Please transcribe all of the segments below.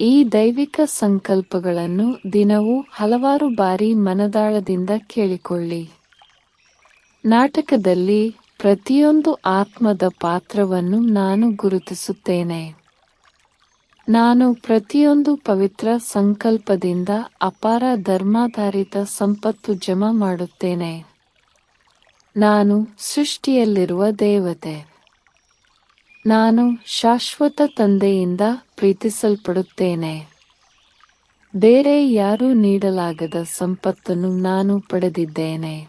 ಈ ದೈವಿಕ ಸಂಕಲ್ಪಗಳನ್ನು ದಿನವೂ ಹಲವಾರು ಬಾರಿ ಮನದಾಳದಿಂದ ಕೇಳಿಕೊಳ್ಳಿ. ನಾಟಕದಲ್ಲಿ ಪ್ರತಿಯೊಂದು ಆತ್ಮದ ಪಾತ್ರವನ್ನು ನಾನು ಗುರುತಿಸುತ್ತೇನೆ. ನಾನು ಪ್ರತಿಯೊಂದು ಪವಿತ್ರ ಸಂಕಲ್ಪದಿಂದ ಅಪಾರ ಧರ್ಮಾಧಾರಿತ ಸಂಪತ್ತು ಜಮಾ ಮಾಡುತ್ತೇನೆ. ನಾನು ಸೃಷ್ಟಿಯಲ್ಲಿರುವ ದೇವತೆ. ನಾನು ಶಾಶ್ವತ ತಂದೆಯಿಂದ ಪ್ರೀತಿಸಲ್ಪಡುತ್ತೇನೆ. ಬೇರೆ ಯಾರೂ ನೀಡಲಾಗದ ಸಂಪತ್ತನ್ನು ನಾನು ಪಡೆದಿದ್ದೇನೆ.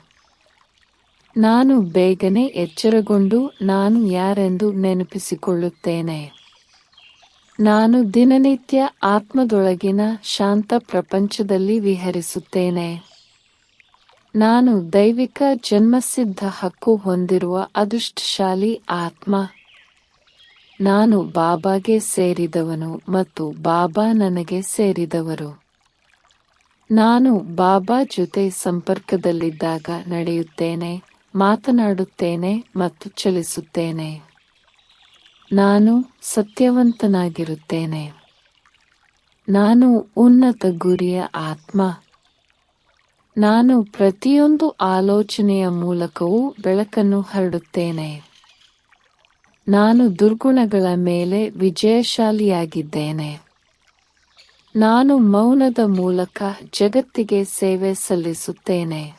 ನಾನು ಬೇಗನೆ ಎಚ್ಚರಗೊಂಡು ನಾನು ಯಾರೆಂದು ನೆನಪಿಸಿಕೊಳ್ಳುತ್ತೇನೆ. ನಾನು ದಿನನಿತ್ಯ ಆತ್ಮದೊಳಗಿನ ಶಾಂತ ಪ್ರಪಂಚದಲ್ಲಿ ವಿಹರಿಸುತ್ತೇನೆ. ನಾನು ದೈವಿಕ ಜನ್ಮಸಿದ್ಧ ಹಕ್ಕು ಹೊಂದಿರುವ ಅದೃಷ್ಟಶಾಲಿ ಆತ್ಮ. ನಾನು ಬಾಬಾಗೆ ಸೇರಿದವನು ಮತ್ತು ಬಾಬಾ ನನಗೆ ಸೇರಿದವರು. ನಾನು ಬಾಬಾ ಜೊತೆ ಸಂಪರ್ಕದಲ್ಲಿದ್ದಾಗ ನಡೆಯುತ್ತೇನೆ, ಮಾತನಾಡುತ್ತೇನೆ ಮತ್ತು ಚಲಿಸುತ್ತೇನೆ. ನಾನು ಸತ್ಯವಂತನಾಗಿರುತ್ತೇನೆ. ನಾನು ಉನ್ನತ ಗುರಿಯ ಆತ್ಮ. ನಾನು ಪ್ರತಿಯೊಂದು ಆಲೋಚನೆಯ ಮೂಲಕವೂ ಬೆಳಕನ್ನು ಹರಡುತ್ತೇನೆ. ನಾನು ದುರ್ಗುಣಗಳ ಮೇಲೆ ವಿಜಯಶಾಲಿಯಾಗಿದ್ದೇನೆ. ನಾನು ಮೌನದ ಮೂಲಕ ಜಗತ್ತಿಗೆ ಸೇವೆ ಸಲ್ಲಿಸುತ್ತೇನೆ.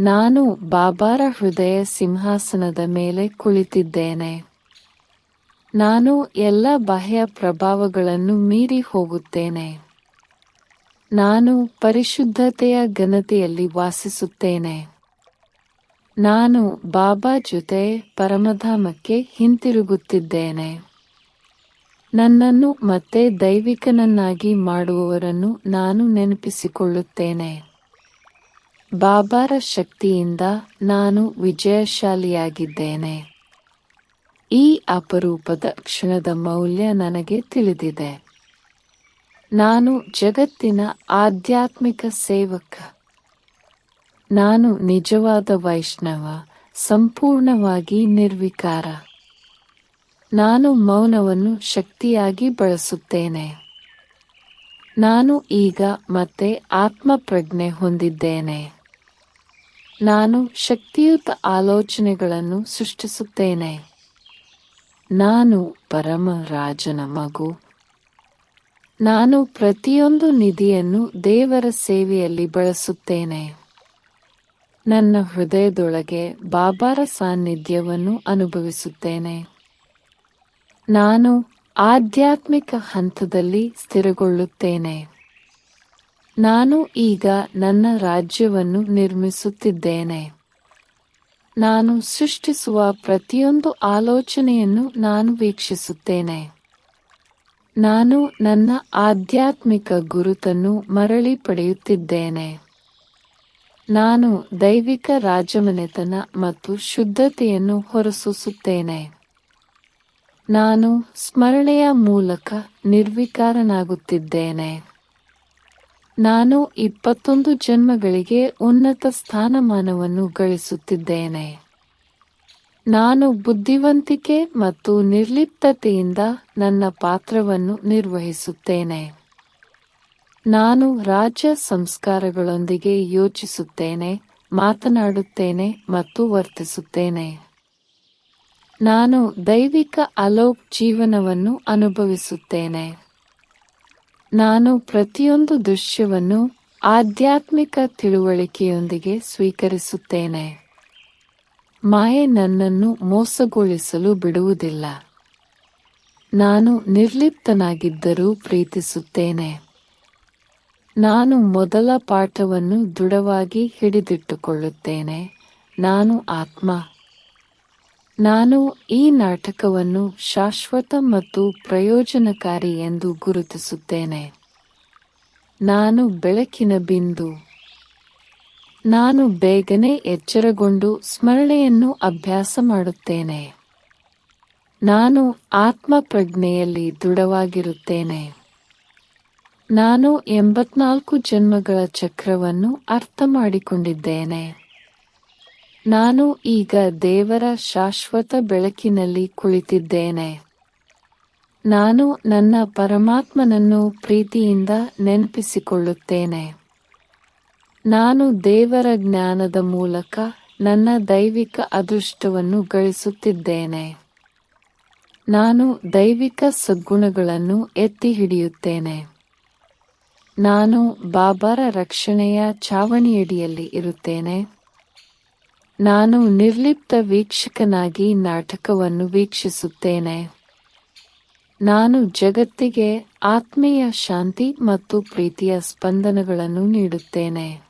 ನಾನು ಬಾಬಾರ ಹೃದಯ ಸಿಂಹಾಸನದ ಮೇಲೆ ಕುಳಿತಿದ್ದೇನೆ. ನಾನು ಎಲ್ಲ ಬಾಹ್ಯ ಪ್ರಭಾವಗಳನ್ನು ಮೀರಿ ಹೋಗುತ್ತೇನೆ. ನಾನು ಪರಿಶುದ್ಧತೆಯ ಘನತೆಯಲ್ಲಿ ವಾಸಿಸುತ್ತೇನೆ. ನಾನು ಬಾಬಾ ಜೊತೆ ಪರಮಧಾಮಕ್ಕೆ ಹಿಂತಿರುಗುತ್ತಿದ್ದೇನೆ. ನನ್ನನ್ನು ಮತ್ತೆ ದೈವಿಕನನ್ನಾಗಿ ಮಾಡುವವರನ್ನು ನಾನು ನೆನಪಿಸಿಕೊಳ್ಳುತ್ತೇನೆ. ಬಾಬಾರ ಶಕ್ತಿಯಿಂದ ನಾನು ವಿಜಯಶಾಲಿಯಾಗಿದ್ದೇನೆ. ಈ ಅಪರೂಪದ ಕ್ಷಣದ ಮೌಲ್ಯ ನನಗೆ ತಿಳಿದಿದೆ. ನಾನು ಜಗತ್ತಿನ ಆಧ್ಯಾತ್ಮಿಕ ಸೇವಕ. ನಾನು ನಿಜವಾದ ವೈಷ್ಣವ, ಸಂಪೂರ್ಣವಾಗಿ ನಿರ್ವಿಕಾರ. ನಾನು ಮೌನವನ್ನು ಶಕ್ತಿಯಾಗಿ ಬಳಸುತ್ತೇನೆ. ನಾನು ಈಗ ಮತ್ತೆ ಆತ್ಮಪ್ರಜ್ಞೆ ಹೊಂದಿದ್ದೇನೆ. ನಾನು ಶಕ್ತಿಯುತ ಆಲೋಚನೆಗಳನ್ನು ಸೃಷ್ಟಿಸುತ್ತೇನೆ. ನಾನು ಪರಮ ರಾಜನ ಮಗು. ನಾನು ಪ್ರತಿಯೊಂದು ನಿಧಿಯನ್ನು ದೇವರ ಸೇವೆಯಲ್ಲಿ ಬಳಸುತ್ತೇನೆ. ನನ್ನ ಹೃದಯದೊಳಗೆ ಬಾಬಾರ ಸಾನ್ನಿಧ್ಯವನ್ನು ಅನುಭವಿಸುತ್ತೇನೆ. ನಾನು ಆಧ್ಯಾತ್ಮಿಕ ಹಂತದಲ್ಲಿ ಸ್ಥಿರಗೊಳ್ಳುತ್ತೇನೆ. ನಾನು ಈಗ ನನ್ನ ರಾಜ್ಯವನ್ನು ನಿರ್ಮಿಸುತ್ತಿದ್ದೇನೆ. ನಾನು ಸೃಷ್ಟಿಸುವ ಪ್ರತಿಯೊಂದು ಆಲೋಚನೆಯನ್ನು ನಾನು ವೀಕ್ಷಿಸುತ್ತೇನೆ. ನಾನು ನನ್ನ ಆಧ್ಯಾತ್ಮಿಕ ಗುರುತನ್ನು ಮರಳಿ ಪಡೆಯುತ್ತಿದ್ದೇನೆ. ನಾನು ದೈವಿಕ ರಾಜಮನೆತನ ಮತ್ತು ಶುದ್ಧತೆಯನ್ನು ಹೊರಸೂಸುತ್ತೇನೆ. ನಾನು ಸ್ಮರಣೆಯ ಮೂಲಕ ನಿರ್ವಿಕಾರನಾಗುತ್ತಿದ್ದೇನೆ. ನಾನು ಇಪ್ಪತ್ತೊಂದು ಜನ್ಮಗಳಿಗೆ ಉನ್ನತ ಸ್ಥಾನಮಾನವನ್ನು ಗಳಿಸುತ್ತಿದ್ದೇನೆ. ನಾನು ಬುದ್ಧಿವಂತಿಕೆ ಮತ್ತು ನಿರ್ಲಿಪ್ತತೆಯಿಂದ ನನ್ನ ಪಾತ್ರವನ್ನು ನಿರ್ವಹಿಸುತ್ತೇನೆ. ನಾನು ರಾಜ್ಯ ಸಂಸ್ಕಾರಗಳೊಂದಿಗೆ ಯೋಚಿಸುತ್ತೇನೆ, ಮಾತನಾಡುತ್ತೇನೆ ಮತ್ತು ವರ್ತಿಸುತ್ತೇನೆ. ನಾನು ದೈವಿಕ ಅಲೋಕ್ ಜೀವನವನ್ನು ಅನುಭವಿಸುತ್ತೇನೆ. ನಾನು ಪ್ರತಿಯೊಂದು ದೃಶ್ಯವನ್ನು ಆಧ್ಯಾತ್ಮಿಕ ತಿಳುವಳಿಕೆಯೊಂದಿಗೆ ಸ್ವೀಕರಿಸುತ್ತೇನೆ. ಮಾಯೆ ನನ್ನನ್ನು ಮೋಸಗೊಳಿಸಲು ಬಿಡುವುದಿಲ್ಲ. ನಾನು ನಿರ್ಲಿಪ್ತನಾಗಿದ್ದರೂ ಪ್ರೀತಿಸುತ್ತೇನೆ. ನಾನು ಮೊದಲ ಪಾಠವನ್ನು ದೃಢವಾಗಿ ಹಿಡಿದಿಟ್ಟುಕೊಳ್ಳುತ್ತೇನೆ. ನಾನು ಆತ್ಮ. ನಾನು ಈ ನಾಟಕವನ್ನು ಶಾಶ್ವತ ಮತ್ತು ಪ್ರಯೋಜನಕಾರಿ ಎಂದು ಗುರುತಿಸುತ್ತೇನೆ. ನಾನು ಬೆಳಕಿನ ಬಿಂದು. ನಾನು ಬೇಗನೆ ಎಚ್ಚರಗೊಂಡು ಸ್ಮರಣೆಯನ್ನು ಅಭ್ಯಾಸ ಮಾಡುತ್ತೇನೆ. ನಾನು ಆತ್ಮ ಪ್ರಜ್ಞೆಯಲ್ಲಿ ದೃಢವಾಗಿರುತ್ತೇನೆ. ನಾನು ಎಂಬತ್ನಾಲ್ಕು ಜನ್ಮಗಳ ಚಕ್ರವನ್ನು ಅರ್ಥ ಮಾಡಿಕೊಂಡಿದ್ದೇನೆ ನಾನು ಈಗ ದೇವರ ಶಾಶ್ವತ ಬೆಳಕಿನಲ್ಲಿ ಕುಳಿತಿದ್ದೇನೆ. ನಾನು ನನ್ನ ಪರಮಾತ್ಮನನ್ನು ಪ್ರೀತಿಯಿಂದ ನೆನಪಿಸಿಕೊಳ್ಳುತ್ತೇನೆ. ನಾನು ದೇವರ ಜ್ಞಾನದ ಮೂಲಕ ನನ್ನ ದೈವಿಕ ಅದೃಷ್ಟವನ್ನು ಗಳಿಸುತ್ತಿದ್ದೇನೆ. ನಾನು ದೈವಿಕ ಸದ್ಗುಣಗಳನ್ನು ಎತ್ತಿ ಹಿಡಿಯುತ್ತೇನೆ. ನಾನು ಬಾಬಾರ ರಕ್ಷಣೆಯ ಛಾವಣಿಯಡಿಯಲ್ಲಿ ಇರುತ್ತೇನೆ. ನಾನು ನಿರ್ಲಿಪ್ತ ವೀಕ್ಷಕನಾಗಿ ನಾಟಕವನ್ನು ವೀಕ್ಷಿಸುತ್ತೇನೆ. ನಾನು ಜಗತ್ತಿಗೆ ಆತ್ಮೀಯ ಶಾಂತಿ ಮತ್ತು ಪ್ರೀತಿಯ ಸ್ಪಂದನಗಳನ್ನು ನೀಡುತ್ತೇನೆ.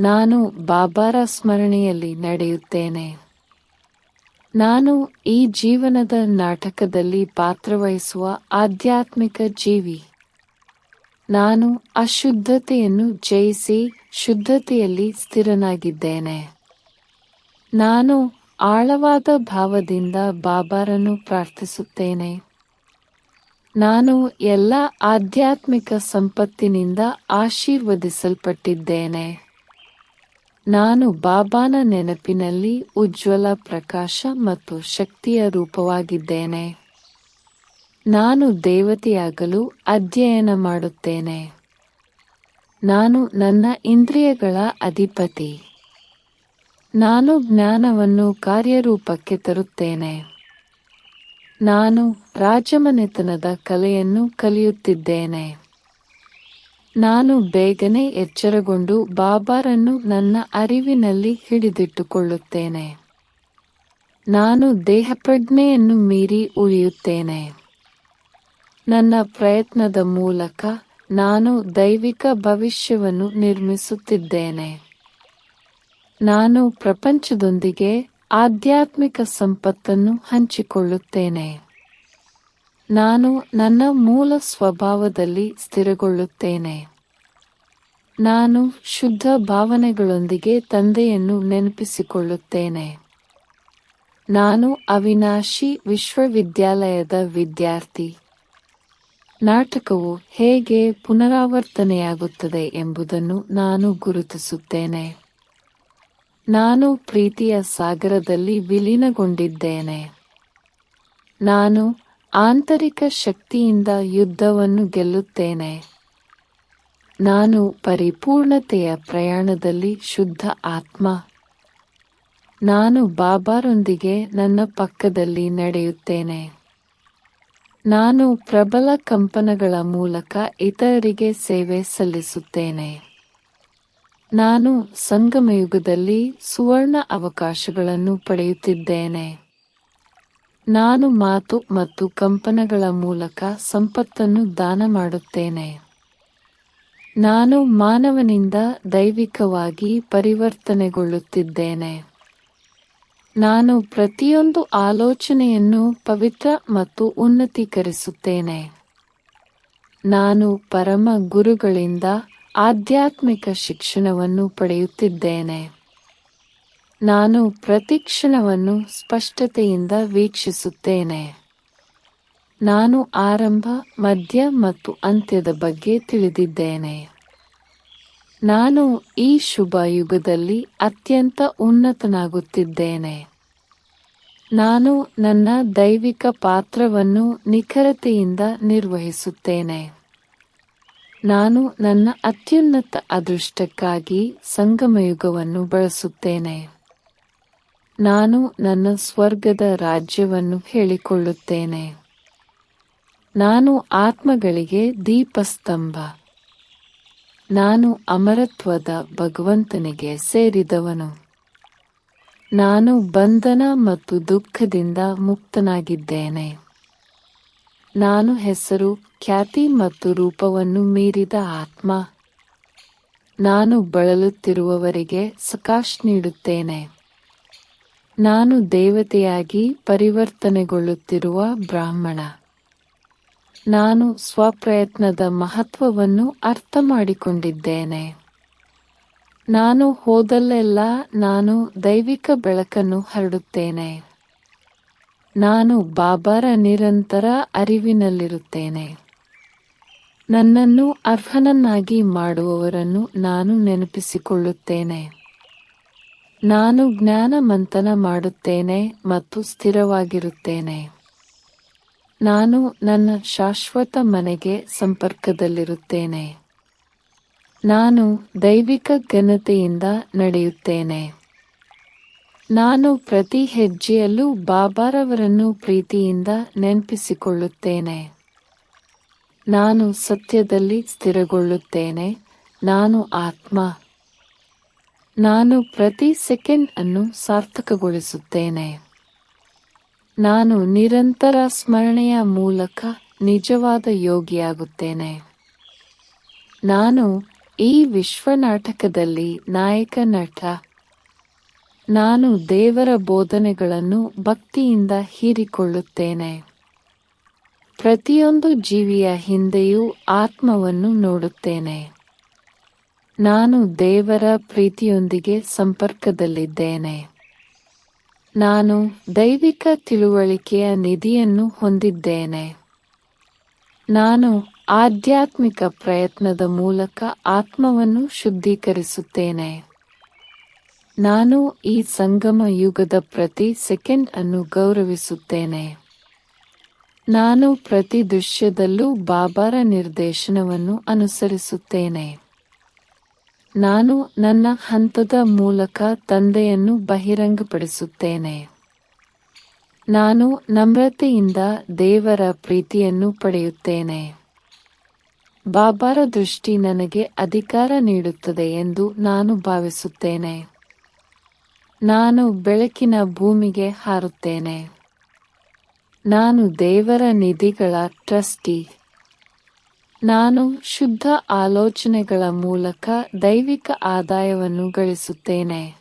ನಾನು ಬಾಬಾರ ಸ್ಮರಣೆಯಲ್ಲಿ ನಡೆಯುತ್ತೇನೆ. ನಾನು ಈ ಜೀವನದ ನಾಟಕದಲ್ಲಿ ಪಾತ್ರವಹಿಸುವ ಆಧ್ಯಾತ್ಮಿಕ ಜೀವಿ. ನಾನು ಅಶುದ್ಧತೆಯನ್ನು ಜಯಿಸಿ ಶುದ್ಧತೆಯಲ್ಲಿ ಸ್ಥಿರನಾಗಿದ್ದೇನೆ. ನಾನು ಆಳವಾದ ಭಾವದಿಂದ ಬಾಬಾರನ್ನು ಪ್ರಾರ್ಥಿಸುತ್ತೇನೆ. ನಾನು ಎಲ್ಲ ಆಧ್ಯಾತ್ಮಿಕ ಸಂಪತ್ತಿನಿಂದ ಆಶೀರ್ವದಿಸಲ್ಪಟ್ಟಿದ್ದೇನೆ. ನಾನು ಬಾಬಾನ ನೆನಪಿನಲ್ಲಿ ಉಜ್ವಲ ಪ್ರಕಾಶ ಮತ್ತು ಶಕ್ತಿಯ ರೂಪವಾಗಿದ್ದೇನೆ. ನಾನು ದೇವತೆಯಾಗಲು ಅಧ್ಯಯನ ಮಾಡುತ್ತೇನೆ. ನಾನು ನನ್ನ ಇಂದ್ರಿಯಗಳ ಅಧಿಪತಿ. ನಾನು ಜ್ಞಾನವನ್ನು ಕಾರ್ಯರೂಪಕ್ಕೆ ತರುತ್ತೇನೆ. ನಾನು ರಾಜಮನೆತನದ ಕಲೆಯನ್ನು ಕಲಿಯುತ್ತಿದ್ದೇನೆ. ನಾನು ಬೇಗನೆ ಎಚ್ಚರಗೊಂಡು ಬಾಬಾರನ್ನು ನನ್ನ ಅರಿವಿನಲ್ಲಿ ಹಿಡಿದಿಟ್ಟುಕೊಳ್ಳುತ್ತೇನೆ. ನಾನು ದೇಹಪ್ರಜ್ಞೆಯನ್ನು ಮೀರಿ ಉಳಿಯುತ್ತೇನೆ. ನನ್ನ ಪ್ರಯತ್ನದ ಮೂಲಕ ನಾನು ದೈವಿಕ ಭವಿಷ್ಯವನ್ನು ನಿರ್ಮಿಸುತ್ತಿದ್ದೇನೆ. ನಾನು ಪ್ರಪಂಚದೊಂದಿಗೆ ಆಧ್ಯಾತ್ಮಿಕ ಸಂಪತ್ತನ್ನು ಹಂಚಿಕೊಳ್ಳುತ್ತೇನೆ. ನಾನು ನನ್ನ ಮೂಲ ಸ್ವಭಾವದಲ್ಲಿ ಸ್ಥಿರಗೊಳ್ಳುತ್ತೇನೆ. ನಾನು ಶುದ್ಧ ಭಾವನೆಗಳೊಂದಿಗೆ ತಂದೆಯನ್ನು ನೆನಪಿಸಿಕೊಳ್ಳುತ್ತೇನೆ. ನಾನು ಅವಿನಾಶಿ ವಿಶ್ವವಿದ್ಯಾಲಯದ ವಿದ್ಯಾರ್ಥಿ. ನಾಟಕವು ಹೇಗೆ ಪುನರಾವರ್ತನೆಯಾಗುತ್ತದೆ ಎಂಬುದನ್ನು ನಾನು ಗುರುತಿಸುತ್ತೇನೆ. ನಾನು ಪ್ರೀತಿಯ ಸಾಗರದಲ್ಲಿ ವಿಲೀನಗೊಂಡಿದ್ದೇನೆ. ನಾನು ಆಂತರಿಕ ಶಕ್ತಿಯಿಂದ ಯುದ್ಧವನ್ನು ಗೆಲ್ಲುತ್ತೇನೆ. ನಾನು ಪರಿಪೂರ್ಣತೆಯ ಪ್ರಯಾಣದಲ್ಲಿ ಶುದ್ಧ ಆತ್ಮ. ನಾನು ಬಾಬಾರೊಂದಿಗೆ ನನ್ನ ಪಕ್ಕದಲ್ಲಿ ನಡೆಯುತ್ತೇನೆ. ನಾನು ಪ್ರಬಲ ಕಂಪನಗಳ ಮೂಲಕ ಇತರರಿಗೆ ಸೇವೆ ಸಲ್ಲಿಸುತ್ತೇನೆ. ನಾನು ಸಂಗಮಯುಗದಲ್ಲಿ ಸುವರ್ಣ ಅವಕಾಶಗಳನ್ನು ಪಡೆಯುತ್ತಿದ್ದೇನೆ. ನಾನು ಮಾತು ಮತ್ತು ಕಂಪನಗಳ ಮೂಲಕ ಸಂಪತ್ತನ್ನು ದಾನ ಮಾಡುತ್ತೇನೆ. ನಾನು ಮಾನವನಿಂದ ದೈವಿಕವಾಗಿ ಪರಿವರ್ತನೆಗೊಳ್ಳುತ್ತಿದ್ದೇನೆ. ನಾನು ಪ್ರತಿಯೊಂದು ಆಲೋಚನೆಯನ್ನು ಪವಿತ್ರ ಮತ್ತು ಉನ್ನತೀಕರಿಸುತ್ತೇನೆ. ನಾನು ಪರಮ ಗುರುಗಳಿಂದ ಆಧ್ಯಾತ್ಮಿಕ ಶಿಕ್ಷಣವನ್ನು ಪಡೆಯುತ್ತಿದ್ದೇನೆ. ನಾನು ಪ್ರತಿಕ್ಷಣವನ್ನು ಸ್ಪಷ್ಟತೆಯಿಂದ ವೀಕ್ಷಿಸುತ್ತೇನೆ. ನಾನು ಆರಂಭ, ಮಧ್ಯ ಮತ್ತು ಅಂತ್ಯದ ಬಗ್ಗೆ ತಿಳಿದಿದ್ದೇನೆ. ನಾನು ಈ ಶುಭ ಯುಗದಲ್ಲಿ ಅತ್ಯಂತ ಉನ್ನತನಾಗುತ್ತಿದ್ದೇನೆ. ನಾನು ನನ್ನ ದೈವಿಕ ಪಾತ್ರವನ್ನು ನಿಖರತೆಯಿಂದ ನಿರ್ವಹಿಸುತ್ತೇನೆ. ನಾನು ನನ್ನ ಅತ್ಯುನ್ನತ ಅದೃಷ್ಟಕ್ಕಾಗಿ ಸಂಗಮಯುಗವನ್ನು ಬಳಸುತ್ತೇನೆ. ನಾನು ನನ್ನ ಸ್ವರ್ಗದ ರಾಜ್ಯವನ್ನು ಹೇಳಿಕೊಳ್ಳುತ್ತೇನೆ. ನಾನು ಆತ್ಮಗಳಿಗೆ ದೀಪಸ್ತಂಭ. ನಾನು ಅಮರತ್ವದ ಭಗವಂತನಿಗೆ ಸೇರಿದವನು. ನಾನು ಬಂಧನ ಮತ್ತು ದುಃಖದಿಂದ ಮುಕ್ತನಾಗಿದ್ದೇನೆ. ನಾನು ಹೆಸರು, ಖ್ಯಾತಿ ಮತ್ತು ರೂಪವನ್ನು ಮೀರಿದ ಆತ್ಮ. ನಾನು ಬಳಲುತ್ತಿರುವವರಿಗೆ ಸಕಾಶ್ ನೀಡುತ್ತೇನೆ. ನಾನು ದೇವತೆಯಾಗಿ ಪರಿವರ್ತನೆಗೊಳ್ಳುತ್ತಿರುವ ಬ್ರಾಹ್ಮಣ. ನಾನು ಸ್ವಪ್ರಯತ್ನದ ಮಹತ್ವವನ್ನು ಅರ್ಥ ಮಾಡಿಕೊಂಡಿದ್ದೇನೆ ನಾನು ಹೋದಲ್ಲೆಲ್ಲ ನಾನು ದೈವಿಕ ಬೆಳಕನ್ನು ಹರಡುತ್ತೇನೆ. ನಾನು ಬಾಬಾರ ನಿರಂತರ ಅರಿವಿನಲ್ಲಿರುತ್ತೇನೆ. ನನ್ನನ್ನು ಅರ್ಹನನ್ನಾಗಿ ಮಾಡುವವರನ್ನು ನಾನು ನೆನಪಿಸಿಕೊಳ್ಳುತ್ತೇನೆ. ನಾನು ಜ್ಞಾನ ಮಂಥನ ಮಾಡುತ್ತೇನೆ ಮತ್ತು ಸ್ಥಿರವಾಗಿರುತ್ತೇನೆ. ನಾನು ನನ್ನ ಶಾಶ್ವತ ಮನೆಗೆ ಸಂಪರ್ಕದಲ್ಲಿರುತ್ತೇನೆ. ನಾನು ದೈವಿಕ ಘನತೆಯಿಂದ ನಡೆಯುತ್ತೇನೆ. ನಾನು ಪ್ರತಿ ಹೆಜ್ಜೆಯಲ್ಲೂ ಬಾಬಾರವರನ್ನು ಪ್ರೀತಿಯಿಂದ ನೆನಪಿಸಿಕೊಳ್ಳುತ್ತೇನೆ. ನಾನು ಸತ್ಯದಲ್ಲಿ ಸ್ಥಿರಗೊಳ್ಳುತ್ತೇನೆ. ನಾನು ಆತ್ಮ. ನಾನು ಪ್ರತಿ ಸೆಕೆಂಡ್ ಅನ್ನು ಸಾರ್ಥಕಗೊಳಿಸುತ್ತೇನೆ. ನಾನು ನಿರಂತರ ಸ್ಮರಣೆಯ ಮೂಲಕ ನಿಜವಾದ ಯೋಗಿಯಾಗುತ್ತೇನೆ. ನಾನು ಈ ವಿಶ್ವನಾಟಕದಲ್ಲಿ ನಾಯಕ ನಟ. ನಾನು ದೇವರ ಬೋಧನೆಗಳನ್ನು ಭಕ್ತಿಯಿಂದ ಹೀರಿಕೊಳ್ಳುತ್ತೇನೆ. ಪ್ರತಿಯೊಂದು ಜೀವಿಯ ಹಿಂದೆಯೂ ಆತ್ಮವನ್ನು ನೋಡುತ್ತೇನೆ. ನಾನು ದೇವರ ಪ್ರೀತಿಯೊಂದಿಗೆ ಸಂಪರ್ಕದಲ್ಲಿದ್ದೇನೆ. ನಾನು ದೈವಿಕ ತಿಳುವಳಿಕೆಯ ನಿಧಿಯನ್ನು ಹೊಂದಿದ್ದೇನೆ. ನಾನು ಆಧ್ಯಾತ್ಮಿಕ ಪ್ರಯತ್ನದ ಮೂಲಕ ಆತ್ಮವನ್ನು ಶುದ್ಧೀಕರಿಸುತ್ತೇನೆ. ನಾನು ಈ ಸಂಗಮ ಯುಗದ ಪ್ರತಿ ಸೆಕೆಂಡ್ ಅನ್ನು ಗೌರವಿಸುತ್ತೇನೆ. ನಾನು ಪ್ರತಿ ದೃಶ್ಯದಲ್ಲೂ ಬಾಬಾರ ನಿರ್ದೇಶನವನ್ನು ಅನುಸರಿಸುತ್ತೇನೆ. ನಾನು ನನ್ನ ಹಂತದ ಮೂಲಕ ತಂದೆಯನ್ನು ಬಹಿರಂಗಪಡಿಸುತ್ತೇನೆ. ನಾನು ನಮ್ರತೆಯಿಂದ ದೇವರ ಪ್ರೀತಿಯನ್ನು ಪಡೆಯುತ್ತೇನೆ. ಬಾಬಾರ ದೃಷ್ಟಿ ನನಗೆ ಅಧಿಕಾರ ನೀಡುತ್ತದೆ ಎಂದು ನಾನು ಭಾವಿಸುತ್ತೇನೆ. ನಾನು ಬೆಳಕಿನ ಭೂಮಿಗೆ ಹಾರುತ್ತೇನೆ. ನಾನು ದೇವರ ನಿಧಿಗಳ ಟ್ರಸ್ಟಿ. ನಾನು ಶುದ್ಧ ಆಲೋಚನೆಗಳ ಮೂಲಕ ದೈವಿಕ ಆದಾಯವನ್ನು ಗಳಿಸುತ್ತೇನೆ.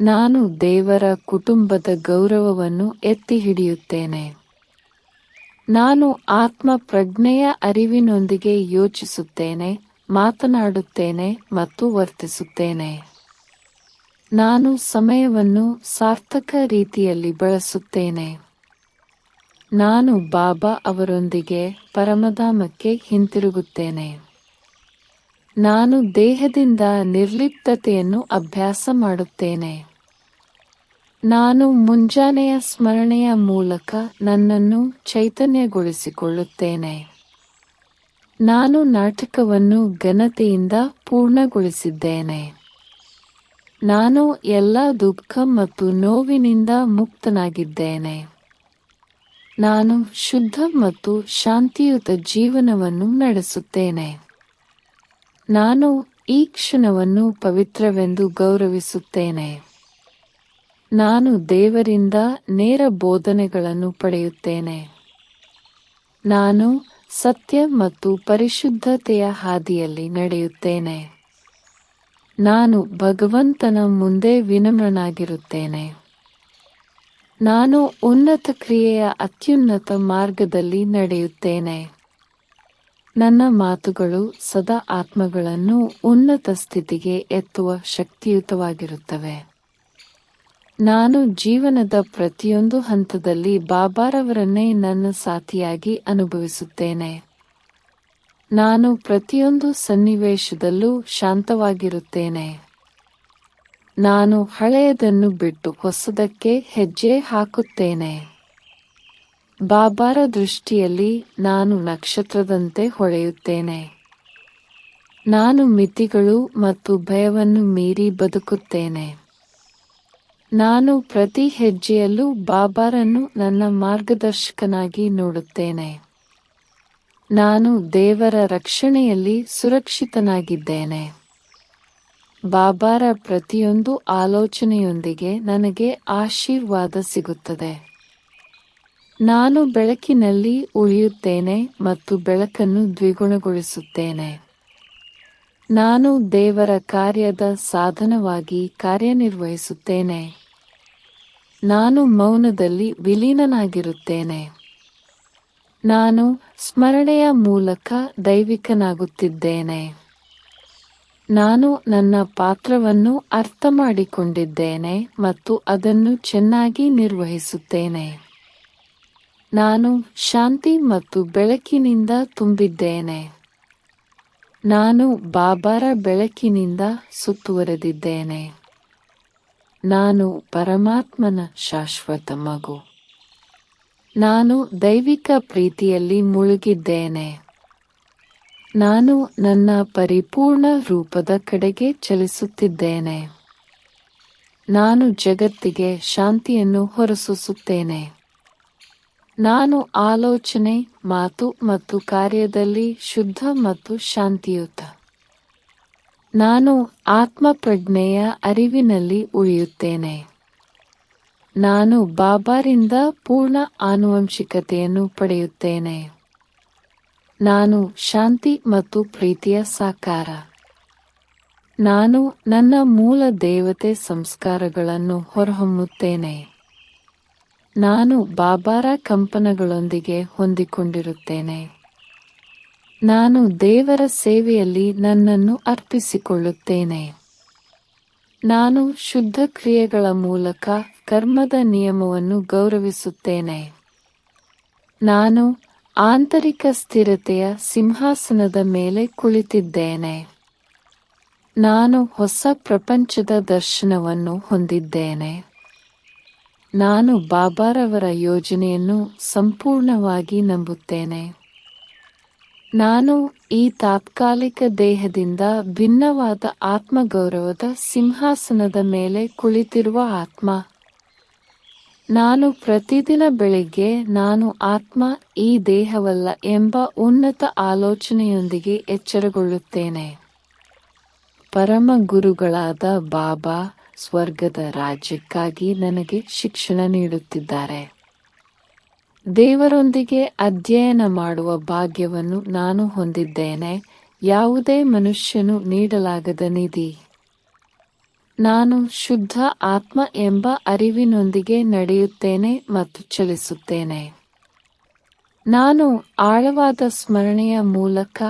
ನಾನು ದೇವರ ಕುಟುಂಬದ ಗೌರವವನ್ನು ಎತ್ತಿ ಹಿಡಿಯುತ್ತೇನೆ. ನಾನು ಆತ್ಮ ಪ್ರಜ್ಞೆಯ ಅರಿವಿನೊಂದಿಗೆ ಯೋಚಿಸುತ್ತೇನೆ, ಮಾತನಾಡುತ್ತೇನೆ ಮತ್ತು ವರ್ತಿಸುತ್ತೇನೆ. ನಾನು ಸಮಯವನ್ನು ಸಾರ್ಥಕ ರೀತಿಯಲ್ಲಿ ಬಳಸುತ್ತೇನೆ. ನಾನು ಬಾಬಾ ಅವರೊಂದಿಗೆ ಪರಮಧಾಮಕ್ಕೆ ಹಿಂತಿರುಗುತ್ತೇನೆ. ನಾನು ದೇಹದಿಂದ ನಿರ್ಲಿಪ್ತತೆಯನ್ನು ಅಭ್ಯಾಸ ಮಾಡುತ್ತೇನೆ. ನಾನು ಮುಂಜಾನೆಯ ಸ್ಮರಣೆಯ ಮೂಲಕ ನನ್ನನ್ನು ಚೈತನ್ಯಗೊಳಿಸಿಕೊಳ್ಳುತ್ತೇನೆ. ನಾನು ನಾಟಕವನ್ನು ಘನತೆಯಿಂದ ಪೂರ್ಣಗೊಳಿಸಿದ್ದೇನೆ. ನಾನು ಎಲ್ಲ ದುಃಖ ಮತ್ತು ನೋವಿನಿಂದ ಮುಕ್ತನಾಗಿದ್ದೇನೆ. ನಾನು ಶುದ್ಧ ಮತ್ತು ಶಾಂತಿಯುತ ಜೀವನವನ್ನು ನಡೆಸುತ್ತೇನೆ. ನಾನು ಈ ಕ್ಷಣವನ್ನು ಪವಿತ್ರವೆಂದು ಗೌರವಿಸುತ್ತೇನೆ. ನಾನು ದೇವರಿಂದ ನೇರ ಬೋಧನೆಗಳನ್ನು ಪಡೆಯುತ್ತೇನೆ. ನಾನು ಸತ್ಯ ಮತ್ತು ಪರಿಶುದ್ಧತೆಯ ಹಾದಿಯಲ್ಲಿ ನಡೆಯುತ್ತೇನೆ. ನಾನು ಭಗವಂತನ ಮುಂದೆ ವಿನಮ್ರನಾಗಿರುತ್ತೇನೆ. ನಾನು ಉನ್ನತ ಕ್ರಿಯೆಯ ಅತ್ಯುನ್ನತ ಮಾರ್ಗದಲ್ಲಿ ನಡೆಯುತ್ತೇನೆ. ನನ್ನ ಮಾತುಗಳು ಸದಾ ಆತ್ಮಗಳನ್ನು ಉನ್ನತ ಸ್ಥಿತಿಗೆ ಎತ್ತುವ ಶಕ್ತಿಯುತವಾಗಿರುತ್ತವೆ. ನಾನು ಜೀವನದ ಪ್ರತಿಯೊಂದು ಹಂತದಲ್ಲಿ ಬಾಬಾರವರನ್ನೇ ನನ್ನ ಸಾಥಿಯಾಗಿ ಅನುಭವಿಸುತ್ತೇನೆ. ನಾನು ಪ್ರತಿಯೊಂದು ಸನ್ನಿವೇಶದಲ್ಲೂ ಶಾಂತವಾಗಿರುತ್ತೇನೆ. ನಾನು ಹಳೆಯದನ್ನು ಬಿಟ್ಟು ಹೊಸದಕ್ಕೆ ಹೆಜ್ಜೆ ಹಾಕುತ್ತೇನೆ. ಬಾಬಾರ ದೃಷ್ಟಿಯಲ್ಲಿ ನಾನು ನಕ್ಷತ್ರದಂತೆ ಹೊಳೆಯುತ್ತೇನೆ. ನಾನು ಮಿತಿಗಳು ಮತ್ತು ಭಯವನ್ನು ಮೀರಿ ಬದುಕುತ್ತೇನೆ. ನಾನು ಪ್ರತಿ ಹೆಜ್ಜೆಯಲ್ಲೂ ಬಾಬಾರನ್ನು ನನ್ನ ಮಾರ್ಗದರ್ಶಕನಾಗಿ ನೋಡುತ್ತೇನೆ. ನಾನು ದೇವರ ರಕ್ಷಣೆಯಲ್ಲಿ ಸುರಕ್ಷಿತನಾಗಿದ್ದೇನೆ. ಬಾಬಾರ ಪ್ರತಿಯೊಂದು ಆಲೋಚನೆಯೊಂದಿಗೆ ನನಗೆ ಆಶೀರ್ವಾದ ಸಿಗುತ್ತದೆ. ನಾನು ಬೆಳಕಿನಲ್ಲಿ ಉಳಿಯುತ್ತೇನೆ ಮತ್ತು ಬೆಳಕನ್ನು ದ್ವಿಗುಣಗೊಳಿಸುತ್ತೇನೆ. ನಾನು ದೇವರ ಕಾರ್ಯದ ಸಾಧನವಾಗಿ ಕಾರ್ಯನಿರ್ವಹಿಸುತ್ತೇನೆ. ನಾನು ಮೌನದಲ್ಲಿ ವಿಲೀನನಾಗಿರುತ್ತೇನೆ. ನಾನು ಸ್ಮರಣೆಯ ಮೂಲಕ ದೈವಿಕನಾಗುತ್ತಿದ್ದೇನೆ. ನಾನು ನನ್ನ ಪಾತ್ರವನ್ನು ಅರ್ಥ ಮಾಡಿಕೊಂಡಿದ್ದೇನೆ ಮತ್ತು ಅದನ್ನು ಚೆನ್ನಾಗಿ ನಿರ್ವಹಿಸುತ್ತೇನೆ. ನಾನು ಶಾಂತಿ ಮತ್ತು ಬೆಳಕಿನಿಂದ ತುಂಬಿದ್ದೇನೆ. ನಾನು ಬಾಬಾರ ಬೆಳಕಿನಿಂದ ಸುತ್ತುವರೆದಿದ್ದೇನೆ. ನಾನು ಪರಮಾತ್ಮನ ಶಾಶ್ವತ ಮಗು. ನಾನು ದೈವಿಕ ಪ್ರೀತಿಯಲ್ಲಿ ಮುಳುಗಿದ್ದೇನೆ. ನಾನು ನನ್ನ ಪರಿಪೂರ್ಣ ರೂಪದ ಕಡೆಗೆ ಚಲಿಸುತ್ತಿದ್ದೇನೆ. ನಾನು ಜಗತ್ತಿಗೆ ಶಾಂತಿಯನ್ನು ಹೊರಸೂಸುತ್ತೇನೆ. ನಾನು ಆಲೋಚನೆ, ಮಾತು ಮತ್ತು ಕಾರ್ಯದಲ್ಲಿ ಶುದ್ಧ ಮತ್ತು ಶಾಂತಿಯುತ. ನಾನು ಆತ್ಮಪ್ರಜ್ಞೆಯ ಅರಿವಿನಲ್ಲಿ ಉಳಿಯುತ್ತೇನೆ. ನಾನು ಬಾಬಾರಿಂದ ಪೂರ್ಣ ಆನುವಂಶಿಕತೆಯನ್ನು ಪಡೆಯುತ್ತೇನೆ. ನಾನು ಶಾಂತಿ ಮತ್ತು ಪ್ರೀತಿಯ ಸಾಕಾರ. ನಾನು ನನ್ನ ಮೂಲ ದೇವತೆ ಸಂಸ್ಕಾರಗಳನ್ನು ಹೊರಹೊಮ್ಮುತ್ತೇನೆ. ನಾನು ಬಾಬಾರ ಕಂಪನಗಳೊಂದಿಗೆ ಹೊಂದಿಕೊಂಡಿರುತ್ತೇನೆ. ನಾನು ದೇವರ ಸೇವೆಯಲ್ಲಿ ನನ್ನನ್ನು ಅರ್ಪಿಸಿಕೊಳ್ಳುತ್ತೇನೆ. ನಾನು ಶುದ್ಧ ಕ್ರಿಯೆಗಳ ಮೂಲಕ ಕರ್ಮದ ನಿಯಮವನ್ನು ಗೌರವಿಸುತ್ತೇನೆ. ನಾನು ಆಂತರಿಕ ಸ್ಥಿರತೆಯ ಸಿಂಹಾಸನದ ಮೇಲೆ ಕುಳಿತಿದ್ದೇನೆ. ನಾನು ಹೊಸ ಪ್ರಪಂಚದ ದರ್ಶನವನ್ನು ಹೊಂದಿದ್ದೇನೆ. ನಾನು ಬಾಬಾರವರ ಯೋಜನೆಯನ್ನು ಸಂಪೂರ್ಣವಾಗಿ ನಂಬುತ್ತೇನೆ. ನಾನು ಈ ತಾತ್ಕಾಲಿಕ ದೇಹದಿಂದ ಭಿನ್ನವಾದ ಆತ್ಮಗೌರವದ ಸಿಂಹಾಸನದ ಮೇಲೆ ಕುಳಿತಿರುವ ಆತ್ಮ. ನಾನು ಪ್ರತಿದಿನ ಬೆಳಿಗ್ಗೆ ನಾನು ಆತ್ಮ, ಈ ದೇಹವಲ್ಲ ಎಂಬ ಉನ್ನತ ಆಲೋಚನೆಯೊಂದಿಗೆ ಎಚ್ಚರಗೊಳ್ಳುತ್ತೇನೆ. ಪರಮ ಗುರುಗಳಾದ ಬಾಬಾ ಸ್ವರ್ಗದ ರಾಜ್ಯಕ್ಕಾಗಿ ನನಗೆ ಶಿಕ್ಷಣ ನೀಡುತ್ತಿದ್ದಾರೆ. ದೇವರೊಂದಿಗೆ ಅಧ್ಯಯನ ಮಾಡುವ ಭಾಗ್ಯವನ್ನು ನಾನು ಹೊಂದಿದ್ದೇನೆ. ಯಾವುದೇ ಮನುಷ್ಯನು ನೀಡಲಾಗದ ನಿಧಿ. ನಾನು ಶುದ್ಧ ಆತ್ಮ ಎಂಬ ಅರಿವಿನೊಂದಿಗೆ ನಡೆಯುತ್ತೇನೆ ಮತ್ತು ಚಲಿಸುತ್ತೇನೆ. ನಾನು ಆಳವಾದ ಸ್ಮರಣೆಯ ಮೂಲಕ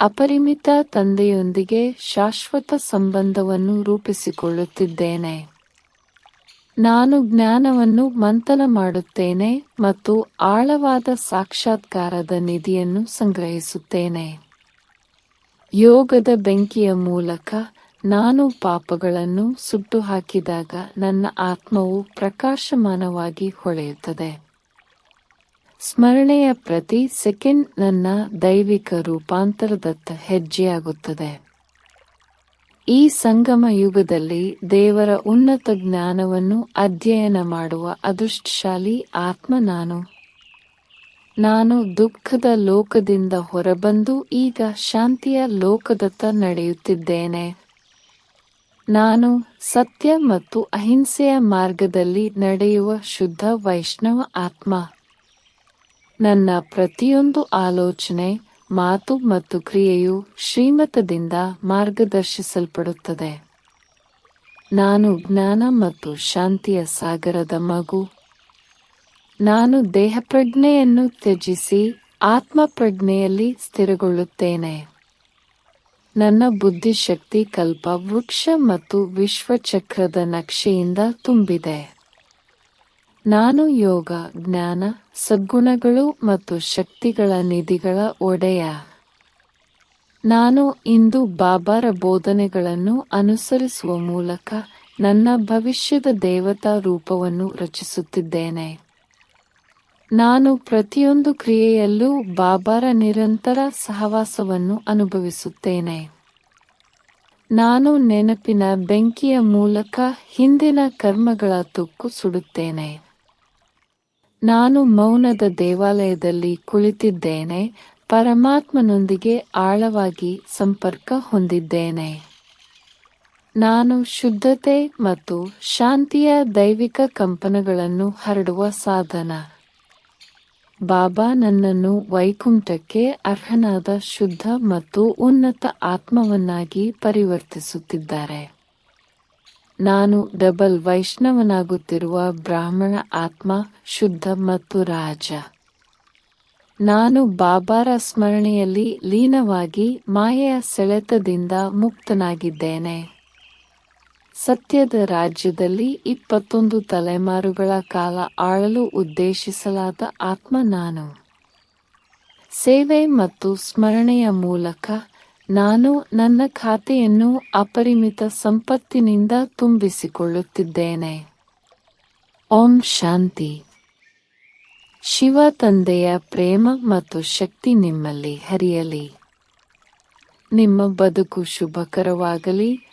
ಅಪರಿಮಿತ ತಂದೆಯೊಂದಿಗೆ ಶಾಶ್ವತ ಸಂಬಂಧವನ್ನು ರೂಪಿಸಿಕೊಳ್ಳುತ್ತಿದ್ದೇನೆ. ನಾನು ಜ್ಞಾನವನ್ನು ಮಂಥನ ಮಾಡುತ್ತೇನೆ ಮತ್ತು ಆಳವಾದ ಸಾಕ್ಷಾತ್ಕಾರದ ನಿಧಿಯನ್ನು ಸಂಗ್ರಹಿಸುತ್ತೇನೆ. ಯೋಗದ ಬೆಂಕಿಯ ಮೂಲಕ ನಾನು ಪಾಪಗಳನ್ನು ಸುಟ್ಟು ಹಾಕಿದಾಗ ನನ್ನ ಆತ್ಮವು ಪ್ರಕಾಶಮಾನವಾಗಿ ಹೊಳೆಯುತ್ತದೆ. ಸ್ಮರಣೆಯ ಪ್ರತಿ ಸೆಕೆಂಡ್ ನನ್ನ ದೈವಿಕ ರೂಪಾಂತರದತ್ತ ಹೆಜ್ಜೆಯಾಗುತ್ತದೆ. ಈ ಸಂಗಮ ಯುಗದಲ್ಲಿ ದೇವರ ಉನ್ನತ ಜ್ಞಾನವನ್ನು ಅಧ್ಯಯನ ಮಾಡುವ ಅದೃಷ್ಟಶಾಲಿ ಆತ್ಮ ನಾನು. ನಾನು ದುಃಖದ ಲೋಕದಿಂದ ಹೊರಬಂದು ಈಗ ಶಾಂತಿಯ ಲೋಕದತ್ತ ನಡೆಯುತ್ತಿದ್ದೇನೆ. ನಾನು ಸತ್ಯ ಮತ್ತು ಅಹಿಂಸೆಯ ಮಾರ್ಗದಲ್ಲಿ ನಡೆಯುವ ಶುದ್ಧ ವೈಷ್ಣವ ಆತ್ಮ. ನನ್ನ ಪ್ರತಿಯೊಂದು ಆಲೋಚನೆ, ಮಾತು ಮತ್ತು ಕ್ರಿಯೆಯು ಶ್ರೀಮತದಿಂದ ಮಾರ್ಗದರ್ಶಿಸಲ್ಪಡುತ್ತದೆ. ನಾನು ಜ್ಞಾನ ಮತ್ತು ಶಾಂತಿಯ ಸಾಗರದ ಮಗು. ನಾನು ದೇಹಪ್ರಜ್ಞೆಯನ್ನು ತ್ಯಜಿಸಿ ಆತ್ಮಪ್ರಜ್ಞೆಯಲ್ಲಿ ಸ್ಥಿರಗೊಳ್ಳುತ್ತೇನೆ. ನನ್ನ ಬುದ್ಧಿಶಕ್ತಿ ಕಲ್ಪ ವೃಕ್ಷ ಮತ್ತು ವಿಶ್ವಚಕ್ರದ ನಕ್ಷೆಯಿಂದ ತುಂಬಿದೆ. ನಾನು ಯೋಗ, ಜ್ಞಾನ, ಸದ್ಗುಣಗಳು ಮತ್ತು ಶಕ್ತಿಗಳ ನಿಧಿಗಳ ಒಡೆಯ. ನಾನು ಇಂದು ಬಾಬಾರ ಬೋಧನೆಗಳನ್ನು ಅನುಸರಿಸುವ ಮೂಲಕ ನನ್ನ ಭವಿಷ್ಯದ ದೇವತಾ ರೂಪವನ್ನು ರಚಿಸುತ್ತಿದ್ದೇನೆ. ನಾನು ಪ್ರತಿಯೊಂದು ಕ್ರಿಯೆಯಲ್ಲೂ ಬಾಬಾರ ನಿರಂತರ ಸಹವಾಸವನ್ನು ಅನುಭವಿಸುತ್ತೇನೆ. ನಾನು ನೆನಪಿನ ಬೆಂಕಿಯ ಮೂಲಕ ಹಿಂದಿನ ಕರ್ಮಗಳ ತುಕ್ಕು ಸುಡುತ್ತೇನೆ. ನಾನು ಮೌನದ ದೇವಾಲಯದಲ್ಲಿ ಕುಳಿತಿದ್ದೇನೆ, ಪರಮಾತ್ಮನೊಂದಿಗೆ ಆಳವಾಗಿ ಸಂಪರ್ಕ ಹೊಂದಿದ್ದೇನೆ. ನಾನು ಶುದ್ಧತೆ ಮತ್ತು ಶಾಂತಿಯ ದೈವಿಕ ಕಂಪನಗಳನ್ನು ಹರಡುವ ಸಾಧನ. ಬಾಬಾ ನನ್ನನ್ನು ವೈಕುಂಠಕ್ಕೆ ಅರ್ಹನಾದ ಶುದ್ಧ ಮತ್ತು ಉನ್ನತ ಆತ್ಮವನ್ನಾಗಿ ಪರಿವರ್ತಿಸುತ್ತಿದ್ದಾರೆ. ನಾನು ಡಬಲ್ ವೈಷ್ಣವನಾಗುತ್ತಿರುವ ಬ್ರಾಹ್ಮಣ ಆತ್ಮ, ಶುದ್ಧ ಮತ್ತು ರಾಜ. ನಾನು ಬಾಬಾರ ಸ್ಮರಣೆಯಲ್ಲಿ ಲೀನವಾಗಿ ಮಾಯೆಯ ಸೆಳೆತದಿಂದ ಮುಕ್ತನಾಗಿದ್ದೇನೆ. ಸತ್ಯದ ರಾಜ್ಯದಲ್ಲಿ ಇಪ್ಪತ್ತೊಂದು ತಲೆಮಾರುಗಳ ಕಾಲ ಆಳಲು ಉದ್ದೇಶಿಸಲಾದ ಆತ್ಮ ನಾನು ಸೇವೆ ಮತ್ತು ಸ್ಮರಣೆಯ ಮೂಲಕ ನಾನು ನನ್ನ ಖಾತೆಯನ್ನು ಅಪರಿಮಿತ ಸಂಪತ್ತಿನಿಂದ ತುಂಬಿಸಿಕೊಳ್ಳುತ್ತಿದ್ದೇನೆ. ಓಂ ಶಾಂತಿ. ಶಿವ ತಂದೆಯ ಪ್ರೇಮ ಮತ್ತು ಶಕ್ತಿ ನಿಮ್ಮಲ್ಲಿ ಹರಿಯಲಿ. ನಿಮ್ಮ ಬದುಕು ಶುಭಕರವಾಗಲಿ.